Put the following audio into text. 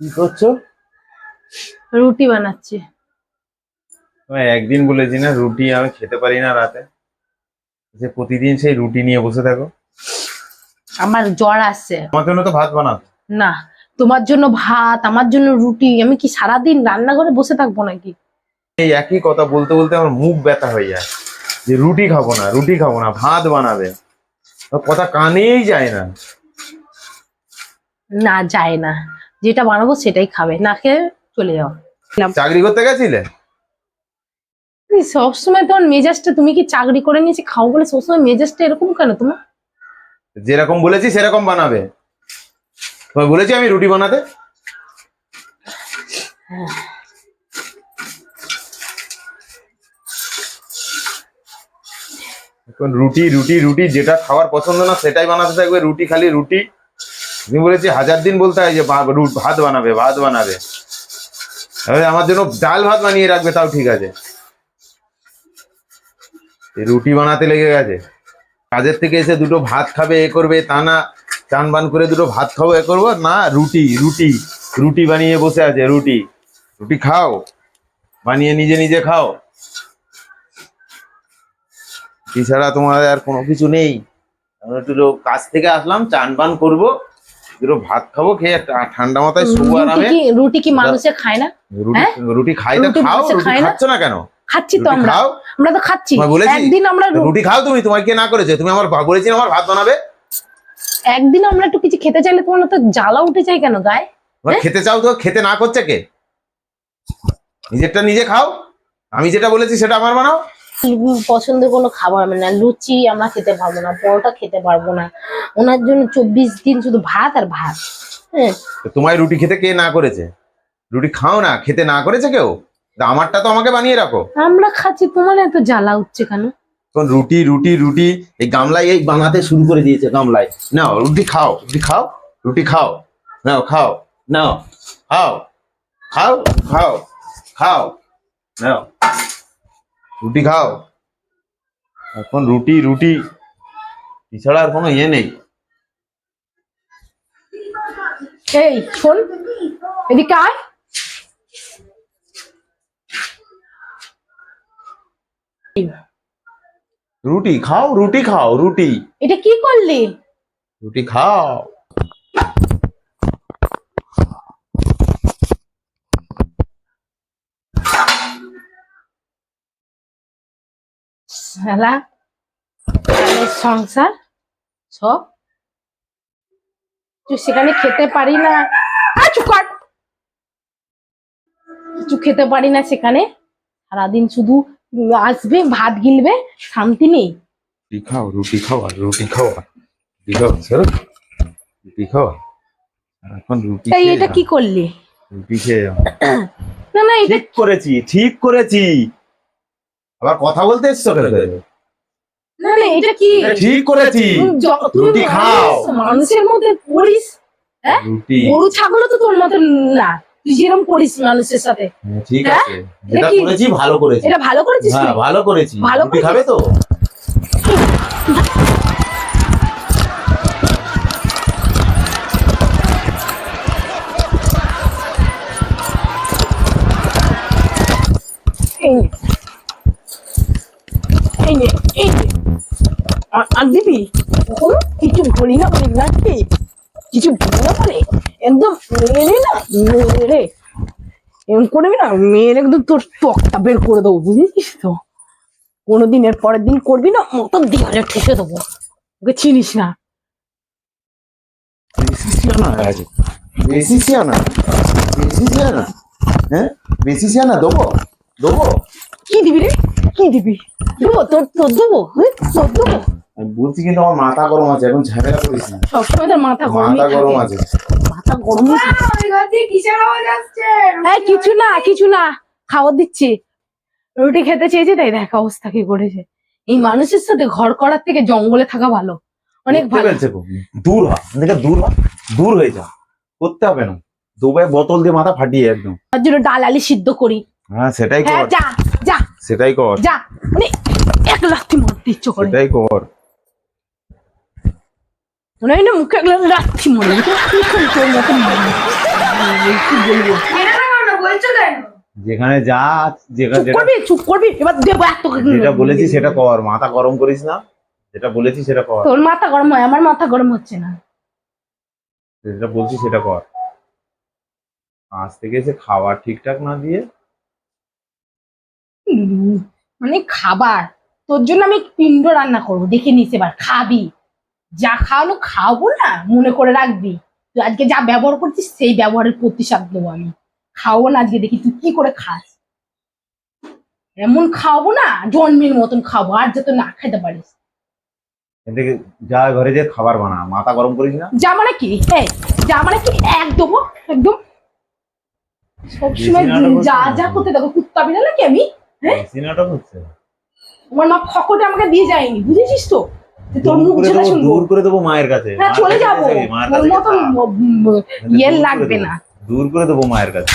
কি করছ? রুটি বানাচ্ছি। একদিন বলেছি না রুটি আমি খেতে পারি না রাতে। যে প্রতিদিন সেই রুটি নিয়ে বসে থাকো। আমার জ্বর আসছে আমার জন্য তো ভাত বানাও না তোমার জন্য ভাত আমার জন্য রুটি আমি কি সারাদিন রান্নাঘরে বসে থাকব নাকি? এই একই কথা বলতে বলতে আমার মুখ ব্যথা হয়ে যায়। যে রুটি খাব না রুটি খাব না ভাত বানাবে। কথা কানেই যায় না। না যায় না। যেটা বানাবো সেটাই খাবে। না খেয়ে চলে যাও। চাকরি করতে গেছিলে? সবসময় তোমার মেজাজটা তুমি কি চাকরি করে নিয়েছি খাও বলে সবসময় মেজাজটা এরকম কেন তোমার? যেরকম বলেছি, সেরকম বানাবে। তোমায় বলেছি আমি রুটি বানাতে? এখন রুটি রুটি রুটি, যেটা খাওয়ার পছন্দ না, সেটাই বানাতে থাকবে। রুটি খালি রুটি। তুমি বলেছি, হাজার দিন বলতে হয় যে ভাত বানাবে ভাত বানাবে। আমার জন্য ডাল ভাত বানিয়ে রাখবে, তাও ঠিক আছে। রুটি বানাতে লেগে গেছে। কাজের থেকে এসে দুটো ভাত খাবে এ করবে তা না চান বান করে দুটো ভাত খাব এ করব। না রুটি রুটি রুটি বানিয়ে বসে আছে রুটি। রুটি খাও বানিয়ে নিজে নিজে খাও। এছাড়া তোমার আর কোনো কিছু নেই। আমরা একটু কাজ থেকে আসলাম চান বান করব দুটো ভাত খাব খেয়ে ঠান্ডা মাথায় শুবো রুটি আরামে। কি রুটি কি মানুষে খায় না? রুটি হ্যাঁ? খাই তো রুটি খাও রুটি খাচ্ছ না কেন? খাচ্ছি তো আমরা। আমরা তো খাচ্ছি। একদিন আমরা রুটি খাও তুমি তোমার কে না করেছে? তুমি আমার ভা- বলেছি আমার ভাত বানাবে। একদিন আমরা একটু কিছু খেতে চাইলে তোমার তো জ্বালা উঠে যায় কেন গায়ে? খেতে চাও তো খেতে না করছে কে? নিজেরটা নিজে খাও। আমি যেটা বলেছি সেটা আমার বানাও। পছন্দের কোনো খাবার হবে না। লুচি আমরা খেতে পারব না পরোটা খেতে পারব না। ওনার জন্য চব্বিশ দিন শুধু ভাত আর ভাত। হ্যাঁ। তোমায় রুটি খেতে কে না করেছে? রুটি খাও না খেতে না করেছে কেউ? আমারটা তো আমাকে বানিয়ে রাখো। আমরা খাচ্ছি তোমার এত জ্বালা উঠছে কেন? তখন রুটি রুটি রুটি এই গামলায় এই বানাতে শুরু করে দিয়েছে গামলায়। নাও রুটি খাও রুটি খাও রুটি খাও নাও খাও নাও খাও খাও খাও খাও নাও রুটি খাও। এখন রুটি রুটি এছাড়া আর কোনো ইয়ে নেই। এই শোন এদিকে আয়। রুটি খাও রুটি খাও রুটি। এটা কি করলি? রুটি খাও। শালা সংসার সব। তুই সেখানে খেতে পারি না। কিছু খেতে পারি না সেখানে। সারাদিন শুধু আসবে ভাত গিলবে শান্তি নেই। রুটি খাও রুটি খাওয়া রুটি খাওয়া রুটি খাওয়া সরো রুটি খাওয়া এখন রুটি তাই এটা কি করলি? রুটি খেয়ে না না এটা ঠিক করেছি ঠিক করেছি। আবার কথা বলতে এসছো কেন? না না এটা কি? ঠিক করেছি। রুটি খাও। মানুষের মধ্যে পড়িস হ্যাঁ? গরু ছাগলও তো তোর মতন না। তুই যেরকম করিস মানুষের সাথে। হ্যাঁ, ঠিক হ্যাঁ? আছে। কি? করেছি ভালো করেছি। এটা ভালো করেছিস? হ্যাঁ ভালো করেছি। ভালো খাবে তো? এই নে। এই নে, আর- দিবি? কখনো? কিছু বলি না বলি লাগবে কিছু বলি না বলে? একদম মেরে না মেরে। এরকম করবি না মেয়ের একদম তোর টকটা বের করে দেবো বুঝেছিস তো? কোনোদিন এর পরের দিন করবি না মতো দেওয়ালে ঠেসে দেবো। ওকে চিনিস না? বেশি সিয়ানা? আছে বেশি সিয়ানা? বেশি সিয়ানা? হ্যাঁ? বেশি সিয়ানা দেবো? দেবো? কি দিবি রে? কি দিবি? দেবো তোর তোর দেবো হ্যাঁ? তোর দেবো। আমি বলছি কিন্তু আমার মাথা গরম আছে এখন ঝামেলা করিস না। সবসময় তোর মাথা গরমই মাথা গরম আছে। মাথা আসছে? হ্যাঁ কিছু না কিছু না খাবার দিচ্ছি। রুটি খেতে চেয়েছে তাই দেখ অবস্থা কি করেছে। এই মানুষের সাথে ঘর করার থেকে জঙ্গলে থাকা ভালো। অনেক করতে ভালো। দূর হ দেখে দূর হ দূর হয়ে যা। করতে হবে না। দুবাই বোতল দিয়ে মাথা ফাটিয়ে একদম। তার জন্য ডাল আলি সিদ্ধ করি। হ্যাঁ সেটাই হ্যাঁ কর। যা যা। সেটাই কর। যা মানে এক লাথি মারতে ইচ্ছে করে। সেটাই কর। মনে হয় না মুখে এক লাথি মারবে তো কি বলব যেখানে যা যেখানে চুপ করবি চুপ করবি। এবার দেবো এক তোকে যেটা বলেছি সেটা কর মাথা গরম করিস না। যেটা বলেছি সেটা কর। তোর মাথা গরম হয় আমার মাথা গরম হচ্ছে না। যেটা বলছি সেটা কর। আজ থেকে এসে খাবার ঠিকঠাক না দিয়ে মানে খাবার। তোর জন্য আমি পিণ্ড রান্না করব। দেখে নিস এবার খাবি। যা খাওয়ানো খাওয়াবো না মনে করে রাখবি। তুই আজকে যা ব্যবহার করছিস সেই ব্যবহারের প্রতিশোধ দেবো আমি। খাওয়াবো না আজকে দেখি তুই কি করে খাস। এমন খাওয়াবো না জন্মের মতন খাব আর যাতে না খেতে পারিস। এদিকে যা ঘরে যে খাবার বানা মাথা গরম করিস না? যা মানে কি? হ্যাঁ যা মানে কি? এক দেবো একদম। সবসময় যা যা করতে দেখো কুত্তা বিড়াল নাকি আমি? হ্যাঁ? সিনেমাটা হচ্ছে? আমার মা খকটে আমাকে দিয়ে যায়নি বুঝেছিস তো? তোর দূর মুখ করে দেবো শুনব। দূর করে দেবো মায়ের কাছে। হ্যাঁ চলে যাব। মতন ইয়ে লাগবে না। দূর করে দেবো মায়ের কাছে।